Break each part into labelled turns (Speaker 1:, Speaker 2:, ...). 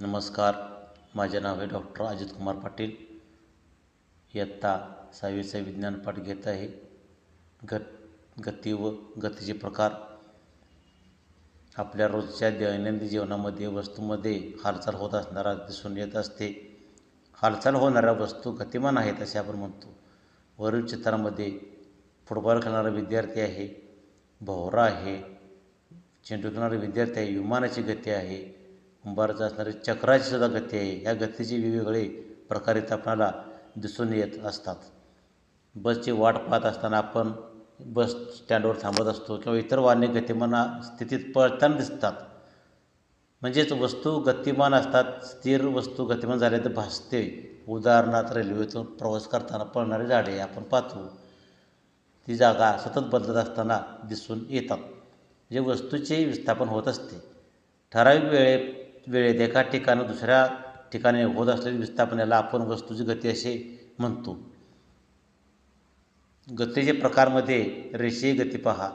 Speaker 1: नमस्कार. माझे नाव आहे डॉक्टर अजित कुमार पाटील. इयत्ता सहावीचा विज्ञान पाठ घेत आहे. गत गती व गतीचे प्रकार. आपल्या रोजच्या दैनंदिन जीवनामध्ये वस्तूमध्ये हालचाल होत असणारा दिसून येत असते. हालचाल होणाऱ्या वस्तू गतिमान आहेत असे आपण म्हणतो. वरील चित्रामध्ये फुटबॉल खेळणारा विद्यार्थी आहे. भोवरा आहे. चेंडू खेळणारा विद्यार्थी आहे. विमानाची गती आहे. कुंभाराचं असणारी चक्राची सुद्धा गती आहे. या गतीचे वेगवेगळे प्रकार इथं आपल्याला दिसून येत असतात. बसची वाट पाहत असताना आपण बस स्टँडवर थांबत असतो किंवा इतर वाहने गतिमान स्थितीत पळताना दिसतात. म्हणजेच वस्तू गतिमान असतात स्थिर वस्तू गतिमान झाल्या तर भासते. उदाहरणार्थ रेल्वेतून प्रवास करताना पळणारी झाडे आपण पाहतो. ती जागा सतत बदलत असताना दिसून येतात. जे वस्तूचे विस्थापन होत असते. ठराविक वेळे वेळेत एका ठिकाणं दुसऱ्या ठिकाणी होत असलेल्या विस्थापनेला आपण वस्तूची गती असे म्हणतो. गतीचे प्रकारमध्ये रेषीय गती पहा.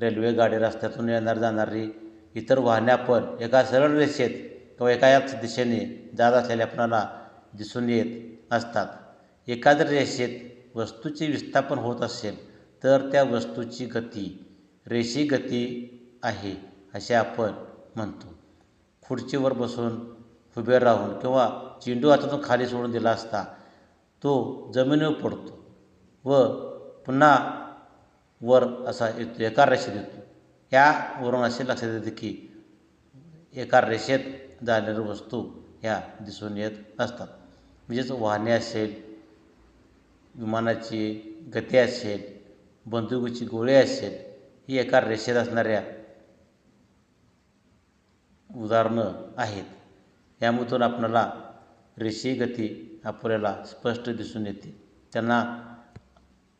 Speaker 1: रेल्वे गाडी रस्त्यातून येणार जाणारी इतर वाहने आपण एका सरळ रेषेत किंवा एका याच दिशेने जात असलेले आपणाला दिसून येत असतात. एखाद्या रेषेत वस्तूचे विस्थापन होत असेल तर त्या वस्तूची गती रेषीय गती आहे असे आपण म्हणतो. खुर्चीवर बसून उभे राहून किंवा चेंडू हातातून खाली सोडून दिला असता तो जमिनीवर पडतो व पुन्हा वर असा येतो एका रेषेत येतो. यावरून असे लक्षात येते की एका रेषेत जाणाऱ्या वस्तू ह्या दिसून येत असतात. म्हणजेच वाहने असेल विमानाची गती असेल बंदुकीची गोळी असेल ही एका रेषेत असणाऱ्या उदाहरणं आहेत. यामधून आपल्याला रेषीय गती आपल्याला स्पष्ट दिसून येते. त्यांना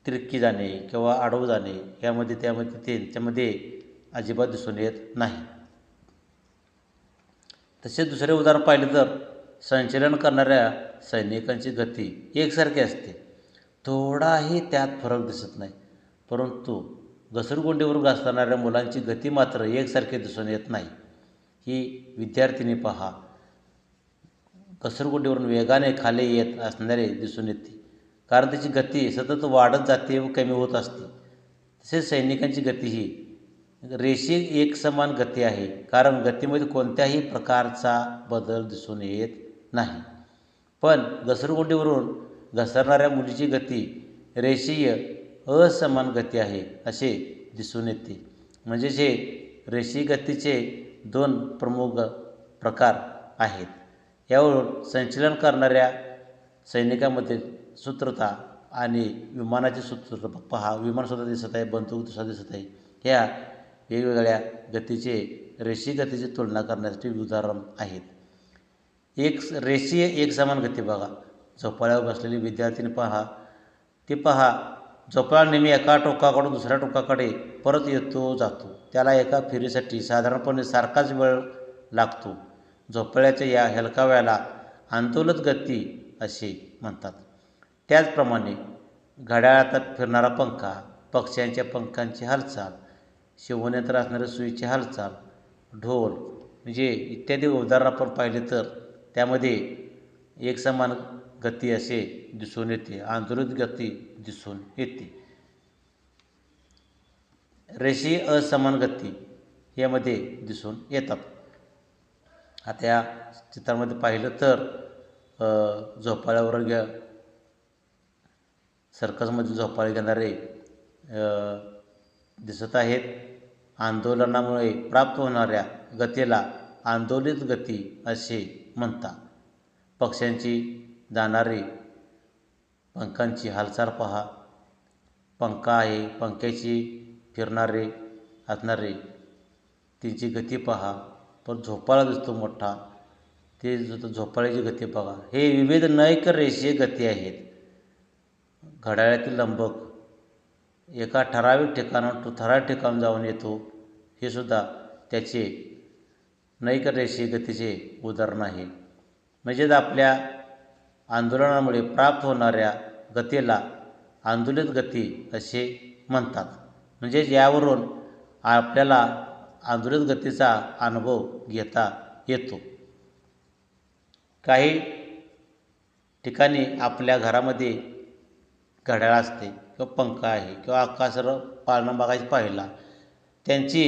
Speaker 1: तिरकी जाणे किंवा आडव जाणे यामध्ये त्यामध्ये ते त्यामध्ये अजिबात दिसून येत नाही. तसेच दुसरे उदाहरण पाहिलं तर संचलन करणाऱ्या सैनिकांची गती एकसारखी असते. थोडाही त्यात फरक दिसत नाही परंतु घसरगुंडीवर घासणाऱ्या मुलांची गती मात्र एकसारखी दिसून येत नाही. ही विद्यार्थिनी पहा. घसरगुंडीवरून वेगाने खाली येत असणारे दिसून येते. कारण त्याची गती सतत वाढत जाते व कमी होत असते. तसेच सैनिकांची गती ही रेषी एकसमान गती आहे. कारण गतीमध्ये कोणत्याही प्रकारचा बदल दिसून येत नाही. पण घसरगुंडीवरून घसरणाऱ्या मुलीची गती रेषीय असमान गती आहे असे दिसून येते. म्हणजे जे रेषी गतीचे दोन प्रमुख प्रकार आहेत. यावरून संचलन करणाऱ्या सैनिकामध्ये सूत्रता आणि विमानाची सूत्रता पहा. विमानसुद्धा दिसत आहे बंदूकसुद्धा दिसत आहे. ह्या वेगवेगळ्या गतीचे रेषीय गतीची तुलना करण्यासाठी उदाहरण आहेत. एक रेषीय एक समान गती बघा. झोपाळ्यावर बसलेली विद्यार्थीने पहा. ते पहा झोपाळा नेहमी एका टोकाकडून दुसऱ्या टोकाकडे परत येतो जातो. त्याला एका फेरीसाठी साधारणपणे सारखाच वेळ लागतो. झोपाळ्याच्या या हेलकाव्याला आंदोलत गती असे म्हणतात. त्याचप्रमाणे घड्याळात फिरणारा पंखा पक्ष्यांच्या पंखांची हालचाल शिवनेत्र असणाऱ्या सुईची हालचाल ढोल म्हणजे इत्यादी उदाहरण आपण पाहिले तर त्यामध्ये एकसमान गती असे दिसून येते. आंदोलित गती दिसून येते. रेषीय असमान गती यामध्ये दिसून येतात. आता या चित्रामध्ये पाहिलं तर झोपाळ्यावर घ्या. सर्कसमध्ये झोपाळे घेणारे दिसत आहेत. आंदोलनामुळे प्राप्त होणाऱ्या गतीला आंदोलित गती असे म्हणतात. पक्ष्यांची जाणारी. पंखांची हालचाल पहा. पंखा आहे पंख्याची फिरणारे असणारे त्यांची गती पहा. पण झोपाळा दिसतो मोठा. ते झोपाळ्याची गती बघा. हे विविध नैक रेषीय गती आहेत. घड्याळातील लंबक. एका ठराविक ठिकाणाहून ठराविक ठिकाण जाऊन येतो. हे सुद्धा त्याचे नैक रेषीय गतीचे उदाहरण आहे. म्हणजेच आपल्या आंदोलनामुळे प्राप्त होणाऱ्या गतीला आंदोलित गती असे म्हणतात. म्हणजेच यावरून आपल्याला आंदोलित गतीचा अनुभव घेता येतो. काही ठिकाणी आपल्या घरामध्ये घड्याळ असते किंवा पंखा आहे किंवा आकाशर पाळणा बघायची पाहिला त्यांची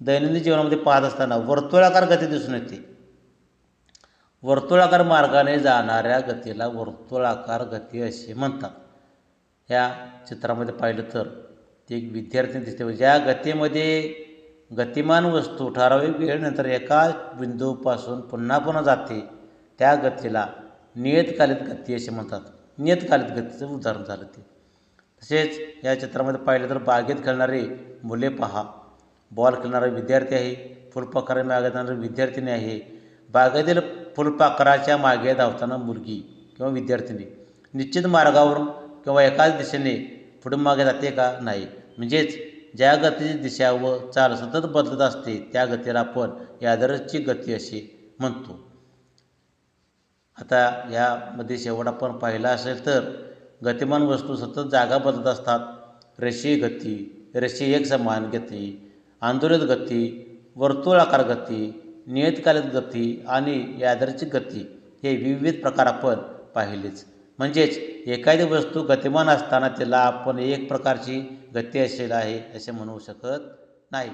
Speaker 1: दैनंदिन जीवनामध्ये पाहत असताना वर्तुळाकार गती दिसून येते. वर्तुळाकार मार्गाने जाणाऱ्या गतीला वर्तुळाकार गती असे म्हणतात. या चित्रामध्ये पाहिलं तर ते एक विद्यार्थी दिसते. ज्या गतीमध्ये गतिमान वस्तू ठराविक वेळेनंतर एका बिंदूपासून पुन्हा पुन्हा जाते त्या गतीला नियतकालित गती असे म्हणतात. नियतकालित गतीचं उदाहरण झालं ते. तसेच या चित्रामध्ये पाहिलं तर बागेत खेळणारे मुले पहा. बॉल खेळणारा विद्यार्थी आहे. फुलपाखरा मागे जाणारे विद्यार्थिनी आहे. बागेतील फुलपाखराच्या मागे धावताना मुलगी किंवा विद्यार्थिनी निश्चित मार्गावरून किंवा एकाच दिशेने पुढे मागे जाते का? नाही. म्हणजेच ज्या गतीची दिशा व चाल सतत बदलत असते त्या गतीला आपण यादरची गती असे म्हणतो. आता यामध्ये शेवट आपण पाहिला असेल तर गतिमान वस्तू सतत जागा बदलत असतात. रेषीय गती रेषीय एक समान गती आंदोलित गती वर्तुळाकार गती नियतकालिक गती आणि यादरची गती हे विविध प्रकार आपण पाहिलेच. म्हणजेच एखादी वस्तू गतिमान असताना तिला आपण एक प्रकारची गती असेल आहे असे म्हणू शकत नाही.